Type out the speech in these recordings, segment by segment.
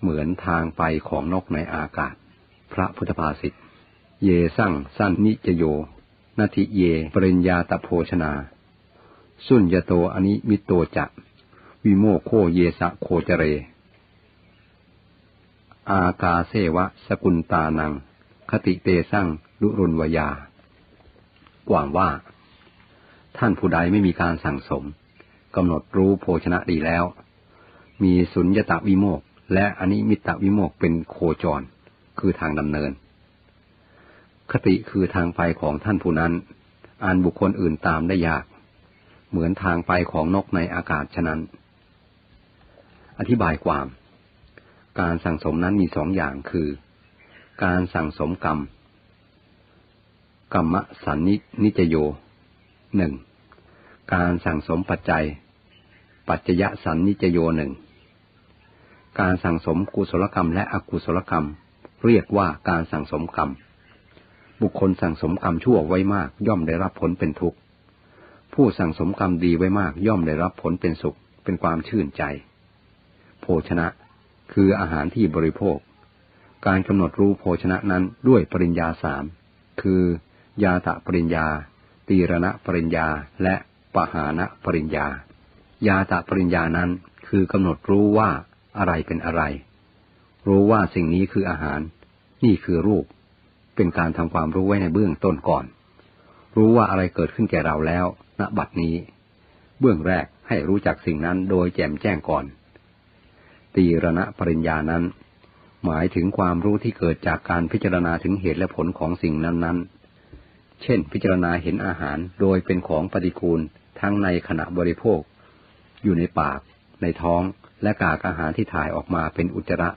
เหมือนทางไปของนกในอากาศ พระพุทธภาษิต เยสั่งสั้นนิจโย นาทิเย ปริญญาตโภชนา สุญญโตอนิมิโตจะ วิโมโคเยสะโคจเร อากาเสวะสกุลตานัง คติเตสั่งลุรุนวยากว่างว่า ท่านผู้ใดไม่มีการสั่งสมกำหนดรู้โภชนะดีแล้ว มีสุญญตาวิโมก และอนิมิตวิโมกเป็นโคจร คือทางดำเนิน คติคือทางไปของท่านผู้นั้น อันบุคคลอื่นตามได้ยาก เหมือนทางไปของนกในอากาศฉะนั้น อธิบายความ การสั่งสมนั้นมีสองอย่างคือ การสั่งสมกรรม กรรมสันนินิจโยหนึ่งการสั่งสมปัจจัย ปัจจยสันนิจโยหนึ่ง การสั่งสมกุศลกรรมและอกุศลกรรม เรียกว่าการสั่งสมกรรม บุคคลสั่งสมกรรมชั่วไว้มากย่อมได้รับผลเป็นทุกข์ ผู้สั่งสมกรรมดีไว้มากย่อมได้รับผลเป็นสุข เป็นความชื่นใจ โภชนะ คืออาหารที่บริโภค การกำหนดรู้โภชนะนั้นด้วยปริญญาสามคือยาตะปริญญา ตีรณะปริญญา และปหานะปริญญา ยาตะปริญญานั้นคือกำหนดรู้ว่า อะไรเป็นอะไร รู้ว่าสิ่งนี้คืออาหาร นี่คือรูป เป็นการทำความรู้ไว้ในเบื้องต้นก่อน รู้ว่าอะไรเกิดขึ้นแก่เราแล้ว ณ บัดนี้ เบื้องแรกให้รู้จักสิ่งนั้นโดยแจ่มแจ้งก่อน ตีรณะปริญญานั้น หมายถึงความรู้ที่เกิดจากการพิจารณาถึงเหตุและผลของสิ่งนั้นๆ เช่น พิจารณาเห็นอาหารโดยเป็นของปฏิกูลทั้งในขณะบริโภค อยู่ในปาก ในท้อง และกากอาหารที่ถ่ายออกมาเป็นอุจจาระ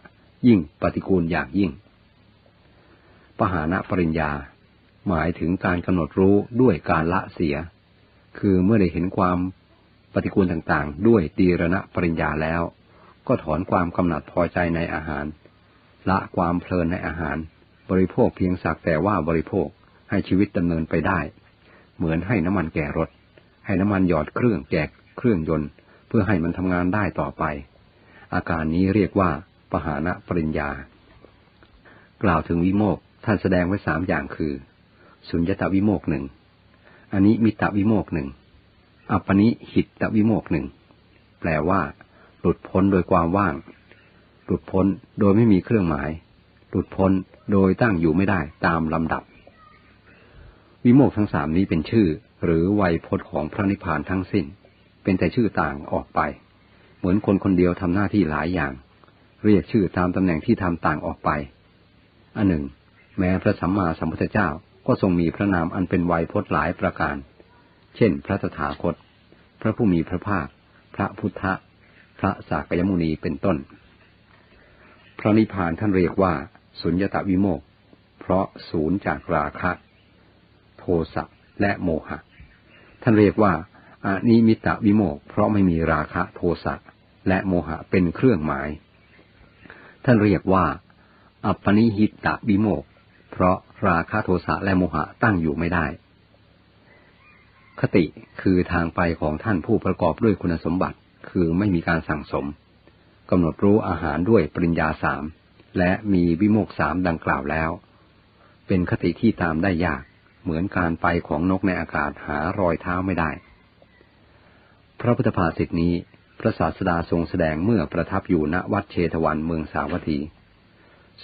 ยิ่งปฏิกูลอย่างยิ่ง ปหานะปริญญา หมายถึงการกำหนดรู้ด้วยการละเสีย คือเมื่อได้เห็นความปฏิกูลต่างๆ ด้วยตีรณะปริญญาแล้ว ก็ถอนความกำหนัดพอใจในอาหาร ละความเพลินในอาหาร บริโภคเพียงสักแต่ว่าบริโภคให้ชีวิตดำเนินไปได้ เหมือนให้น้ำมันแก่รถ ให้น้ำมันหยอดเครื่องแกกเครื่องยนต์ เพื่อให้มันทำงานได้ต่อไป อาการนี้เรียกว่าปหานะปริญญา กล่าวถึงวิโมกท่านแสดงไว้สามอย่างคือ สุญญตวิโมกหนึ่งอันนี้มิตวิโมกหนึ่งอัปปนิหิตตวิโมกหนึ่งแปลว่า หลุดพ้นโดยความว่าง หลุดพ้นโดยไม่มีเครื่องหมาย หลุดพ้นโดยตั้งอยู่ไม่ได้ตามลำดับ วิโมกทั้งสามนี้เป็นชื่อ หรือไวยพจน์ของพระนิพพานทั้งสิ้น เป็นแต่ชื่อต่างออกไป เหมือนคนคนเดียวทำหน้าที่หลายอย่าง เรียกชื่อตามตำแหน่งที่ทำต่างออกไป อันหนึ่ง แม้พระสัมมาสัมพุทธเจ้าก็ทรงมีพระนามอันเป็นไวยพจน์หลายประการ เช่น พระตถาคต พระผู้มีพระภาค พระพุทธ พระสากยมุนีเป็นต้น พระนิพพานท่านเรียกว่า สุญญตาวิโมก เพราะศูนย์จากราคะ โทสะและโมหะ ท่านเรียกว่า อนิมิตะวิโมกเพราะไม่มีราคะโทสะและโมหะเป็นเครื่องหมาย ท่านเรียกว่า อัปปนิหิตะวิโมกเพราะราคะโทสะและโมหะตั้งอยู่ไม่ได้ คติคือทางไปของท่านผู้ประกอบด้วยคุณสมบัติ คือไม่มีการสั่งสมกำหนดรู้อาหารด้วยปริญญาสามและมีวิโมกสามดังกล่าวแล้ว เป็นคติที่ตามได้ยาก เหมือนการไปของนกในอากาศหารอยเท้าไม่ได้ พระพุทธภาษิตนี้ พระศาสดาทรงแสดงเมื่อประทับอยู่ณวัดเชตวันเมืองสาวัตถี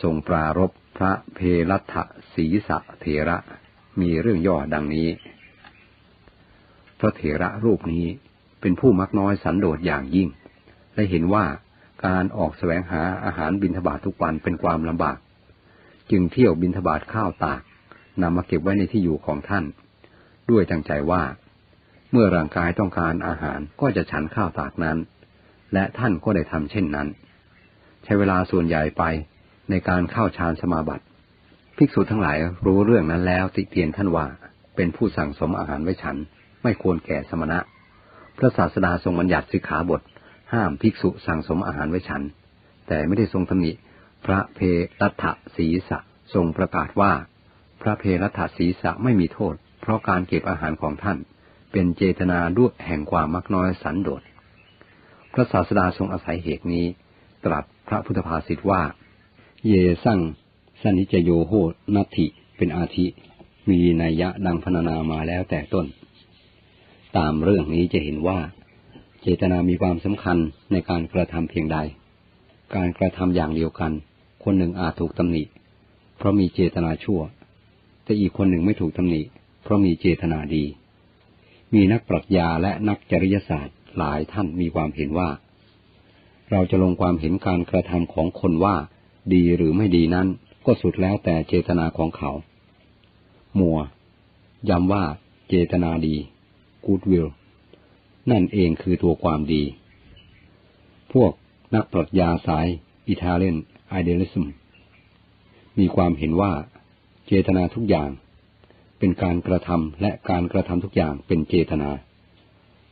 ทรงปรารบพระเพรัตศีสะเถระ มีเรื่องย่อดังนี้ พระเถระรูปนี้เป็นผู้มักน้อยสันโดษอย่างยิ่ง และเห็นว่าการออกแสวงหาอาหารบิณฑบาตทุกวันเป็นความลำบาก จึงเที่ยวบิณฑบาตข้าวตากนำมาเก็บไว้ในที่อยู่ของท่าน ด้วยตั้งใจว่า เมื่อร่างกายต้องการอาหารก็จะฉันข้าวตากนั้น และท่านก็ได้ทำเช่นนั้น ใช้เวลาส่วนใหญ่ไปในการเข้าฌานสมาบัติภิกษุทั้งหลายรู้เรื่องนั้นแล้วติเตียนท่านว่าเป็นผู้สั่งสมอาหารไว้ฉัน ไม่ควรแก่สมณะ พระศาสดาทรงบัญญัติสิกขาบท ห้ามภิกษุสั่งสมอาหารไว้ฉัน แต่ไม่ได้ทรงตำหนิพระเพรัตศีสะทรงประกาศว่า พระเพรัตศีสะไม่มีโทษ เพราะการเก็บอาหารของท่าน เป็นเจตนาด้วยแห่งความมักน้อยสันโดษ พระศาสดาทรงอาศัยเหตุนี้ ตรัสพระพุทธภาษิตว่า เยสั่งสนิจโยโหนัตถิเป็นอาทิ มีนัยยะดังพรรณนามาแล้วแต่ต้น ตามเรื่องนี้จะเห็นว่า เจตนามีความสำคัญในการกระทำเพียงใด การกระทำอย่างเดียวกัน คนหนึ่งอาจถูกตำหนิ เพราะมีเจตนาชั่ว แต่อีกคนหนึ่งไม่ถูกตำหนิ เพราะมีเจตนาดี มีนักปรัชญาและนักจริยศาสตร์หลายท่านมีความเห็นว่า เราจะลงความเห็นการกระทำของคนว่า ดีหรือไม่ดีนั้น ก็สุดแล้วแต่เจตนาของเขา มัว ย้ำว่าเจตนาดี goodwill นั่นเองคือตัวความดี พวกนักปรัชญาสายอิตาเลียนไอเดลิซึมมีความเห็นว่า เจตนาทุกอย่าง เป็นการกระทำและการกระทำทุกอย่างเป็นเจตนา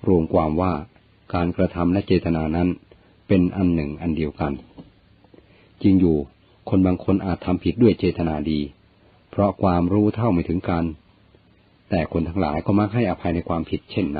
รวมความว่าการกระทำและเจตนานั้น เป็นอันหนึ่งอันเดียวกัน จริงอยู่คนบางคนอาจทำผิดด้วยเจตนาดี เพราะความรู้เท่าไม่ถึงการแต่คนทั้งหลายก็มักให้อภัยในความผิดเช่นนั้น